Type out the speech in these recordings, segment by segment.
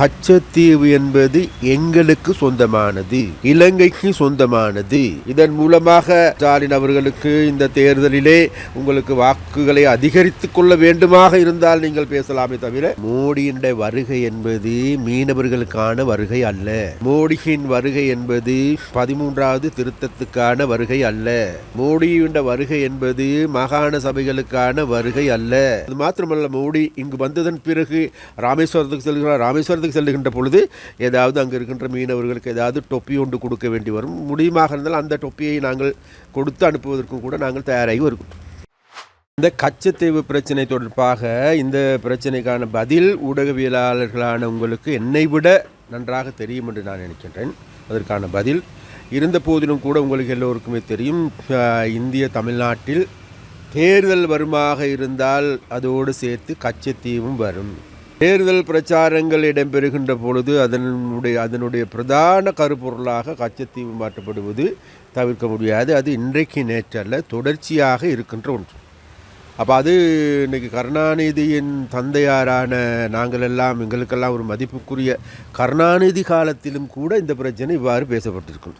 கச்சத்தீவு என்பது எங்களுக்கு சொந்தமானது இலங்கைக்கு சொந்தமானது. இதன் மூலமாக ஸ்டாலின் அவர்களுக்கு இந்த தேர்தலிலே உங்களுக்கு வாக்குகளை அதிகரித்துக் கொள்ள வேண்டுமாக இருந்தால் நீங்கள் பேசலாமே தவிர மோடியின் வருகை என்பது மீனவர்களுக்கான வருகை அல்ல. மோடியின் வருகை என்பது பதிமூன்றாவது திருத்தத்துக்கான வருகை அல்ல. மோடியின் வருகை என்பது மாகாண சபைகளுக்கான வருகை அல்ல. அது மாத்திரமல்ல மோடி இங்கு வந்ததன் பிறகு ராமேஸ்வரத்துக்கு செல்கிறார். ராமேஸ்வரத்துக்கு செல்லுகின்ற பொழுது ஏதாவது அங்கே இருக்கின்ற மீனவர்களுக்கு ஏதாவது டொப்பி ஒன்று கொடுக்க வேண்டி வரும். முடியுமாக இருந்தால் அந்த டொப்பியை நாங்கள் கொடுத்து அனுப்புவதற்கும் கூட நாங்கள் தயாராகி வருகிறோம் இந்த கச்சத்தீவு பிரச்சனை தொடர்பாக இந்த பிரச்சனைக்கான பதில் ஊடகவியலாளர்களான உங்களுக்கு என்னை விட நன்றாக தெரியும் என்று நான் நினைக்கின்றேன். அதற்கான பதில் இருந்த போதிலும் கூட உங்களுக்கு எல்லோருக்குமே தெரியும். இந்திய தமிழ்நாட்டில் தேர்தல் வருமாக இருந்தால் அதோடு சேர்த்து கச்சத்தீவும் வரும். தேர்தல் பிரச்சாரங்கள் இடம்பெறுகின்ற பொழுது அதனுடைய அதனுடைய பிரதான கருப்பொருளாக கச்சத்தீவு மாற்றப்படுவது தவிர்க்க முடியாது. அது இன்றைக்கு நேற்றல்ல தொடர்ச்சியாக இருக்கின்ற ஒன்று. அப்போ அது இன்னைக்கு கருணாநிதியின் தந்தையாரான நாங்கள் எல்லாம் எங்களுக்கெல்லாம் ஒரு மதிப்புக்குரிய கருணாநிதி காலத்திலும் கூட இந்த பிரச்சனை இவ்வாறு பேசப்பட்டிருக்கும்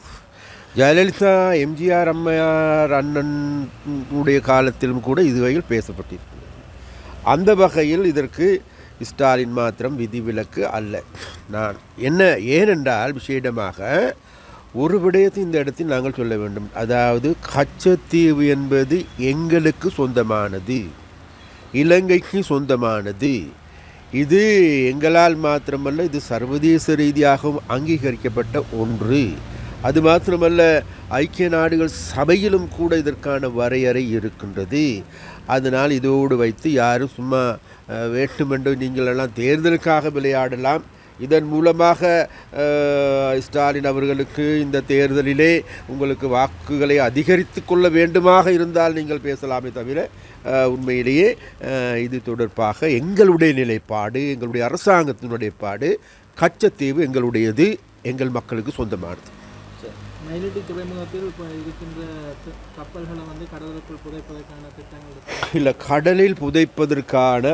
ஜெயலலிதா எம்ஜிஆர் அம்மையார் அண்ணன் உடைய காலத்திலும் கூட இதுவரையில் பேசப்பட்டிருக்கிறது. அந்த வகையில் இதற்கு ஸ்டாலின் மாத்திரம் விதிவிலக்கு அல்ல. நான் என்ன ஏனென்றால் விசேடமாக ஒரு விடயத்தை இந்த இடத்தில் நாங்கள் சொல்ல வேண்டும். அதாவது கச்சத்தீவு என்பது எங்களுக்கு சொந்தமானது. இலங்கைக்கு சொந்தமானது. இது எங்களால் மாத்திரமல்ல இது சர்வதேச ரீதியாகவும் அங்கீகரிக்கப்பட்ட ஒன்று. அது மாத்திரமல்ல ஐக்கிய நாடுகள் சபையிலும் கூட இதற்கான வரையறை இருக்கின்றது. அதனால் இதோடு வைத்து யாரும் சும்மா வேண்டுமென்று நீங்கள் எல்லாம் தேர்தலுக்காக விளையாடலாம் இதன் மூலமாக ஸ்டாலின் அவர்களுக்கு இந்த தேர்தலிலே உங்களுக்கு வாக்குகளை அதிகரித்து கொள்ள வேண்டுமாக இருந்தால் நீங்கள் பேசலாமே தவிர உண்மையிலேயே இது தொடர்பாக எங்களுடைய நிலைப்பாடு எங்களுடைய அரசாங்கத்தினுடைய பாடு கச்சத்தீவு எங்களுடையது எங்கள் மக்களுக்கு சொந்தமானது சரி. மயிலட்டி துறைமுகத்தில் இப்போ இருக்கின்ற த- கப்பல்களை வந்து கடலுக்குள் புதைப்பதற்கான திட்டங்கள். இல்லை கடலில் புதைப்பதற்கான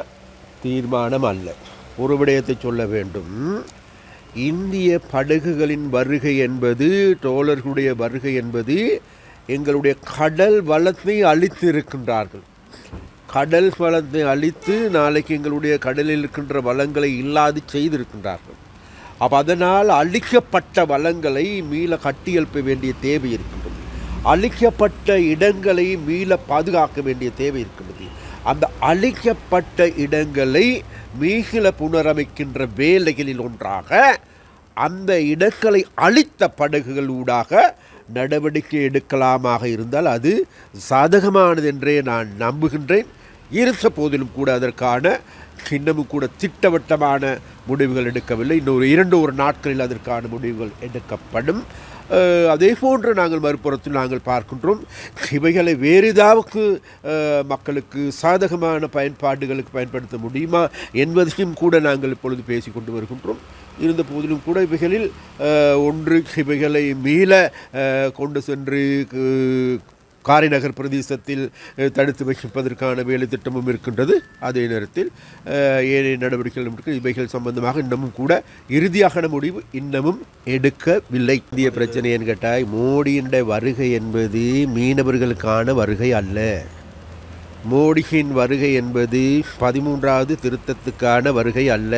தீர்மானம் அல்ல ஒரு விடயத்தை சொல்ல வேண்டும். இந்திய படகுகளின் வருகை என்பது டோலர்களுடைய வருகை என்பது எங்களுடைய கடல் வளத்தை அழித்து இருக்கின்றார்கள் கடல் வளத்தை அழித்து நாளைக்கு எங்களுடைய கடலில் இருக்கின்ற வளங்களை இல்லாது செய்திருக்கின்றார்கள். அப்போ அதனால் அழிக்கப்பட்ட வளங்களை மீள கட்டியெழுப்ப வேண்டிய தேவை இருக்கின்றது. அழிக்கப்பட்ட இடங்களை மீள பாதுகாக்க வேண்டிய தேவை இருக்கின்றது. அந்த அழிக்கப்பட்ட இடங்களை மீகில புனரமைக்கின்ற வேலைகளில் ஒன்றாக அந்த இடங்களை அழித்த படகுகள் ஊடாக நடவடிக்கை எடுக்கலாமாக இருந்தால் அது சாதகமானது என்றே நான் நம்புகின்றேன். இருந்த போதிலும் கூட அதற்கான இன்னமும் கூட திட்டவட்டமான முடிவுகள் எடுக்கவில்லை. இன்னொரு இரண்டு ஒரு நாட்களில் அதற்கான முடிவுகள் எடுக்கப்படும். அதே போன்று நாங்கள் மறுபுறத்தில் நாங்கள் பார்க்கின்றோம். இவைகளை வேறு ஏதாவது மக்களுக்கு சாதகமான பயன்பாடுகளுக்கு பயன்படுத்த முடியுமா என்பதையும் கூட நாங்கள் இப்பொழுது பேசிக்கொண்டு வருகின்றோம். இருந்த போதிலும் கூட இவைகளில் ஒன்று இவைகளை மீள கொண்டு சென்று காரிநகர் பிரதேசத்தில் தடுத்து வைப்பதற்கான வேலை திட்டமும் இருக்கின்றது. அதே நேரத்தில் ஏனைய நடவடிக்கைகளும் இருக்கு இவைகள் சம்பந்தமாக இன்னமும் கூட இறுதியான முடிவு இன்னமும் எடுக்கவில்லை. இந்திய பிரச்சனைன்னு கேட்டால் மோடியின் வருகை என்பது மீனவர்களுக்கான வருகை அல்ல. மோடியின் வருகை என்பது பதிமூன்றாவது திருத்தத்துக்கான வருகை அல்ல.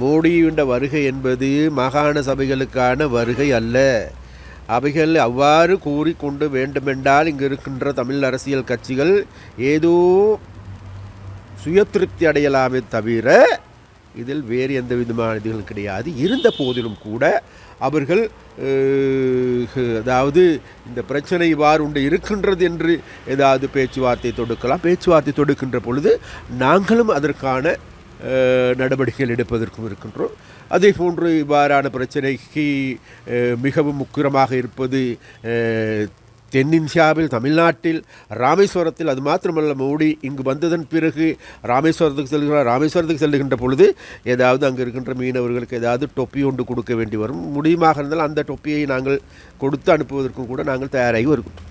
மோடியின் வருகை என்பது மாகாண சபைகளுக்கான வருகை அல்ல. அவைகள் அவ்வாறு கூறிக்கொண்டு வேண்டுமென்றால் இங்கு இருக்கின்ற தமிழ் அரசியல் கட்சிகள் ஏதோ சுய திருப்தி அடையலாமே தவிர இதில் வேறு எந்த விதமான இதுகளும் கிடையாது. இருந்த போதிலும் கூட அவர்கள் அதாவது இந்த பிரச்சனை இவ்வாறு உண்டு இருக்கின்றது என்று ஏதாவது பேச்சுவார்த்தை தொடுக்கலாம். பேச்சுவார்த்தை தொடுக்கின்ற பொழுது நாங்களும் அதற்கான நடவடிக்கைகள் எடுப்பதற்கும் இருக்கின்றோம் அதே போன்று இவ்வாறான பிரச்சனைக்கு மிகவும் முக்கியமாக இருப்பது தென்னிந்தியாவில் தமிழ்நாட்டில் ராமேஸ்வரத்தில் அது மாத்திரமல்ல மோடி இங்கு வந்ததன் பிறகு ராமேஸ்வரத்துக்கு செல்கிறார் ராமேஸ்வரத்துக்கு செல்கின்ற பொழுது ஏதாவது அங்கு இருக்கின்ற மீனவர்களுக்கு ஏதாவது டொப்பி ஒன்று கொடுக்க வேண்டி வரும் முடியுமாக இருந்தால் அந்த டொப்பியை நாங்கள் கொடுத்து அனுப்புவதற்கும் கூட நாங்கள் தயாராகி வருகிறோம்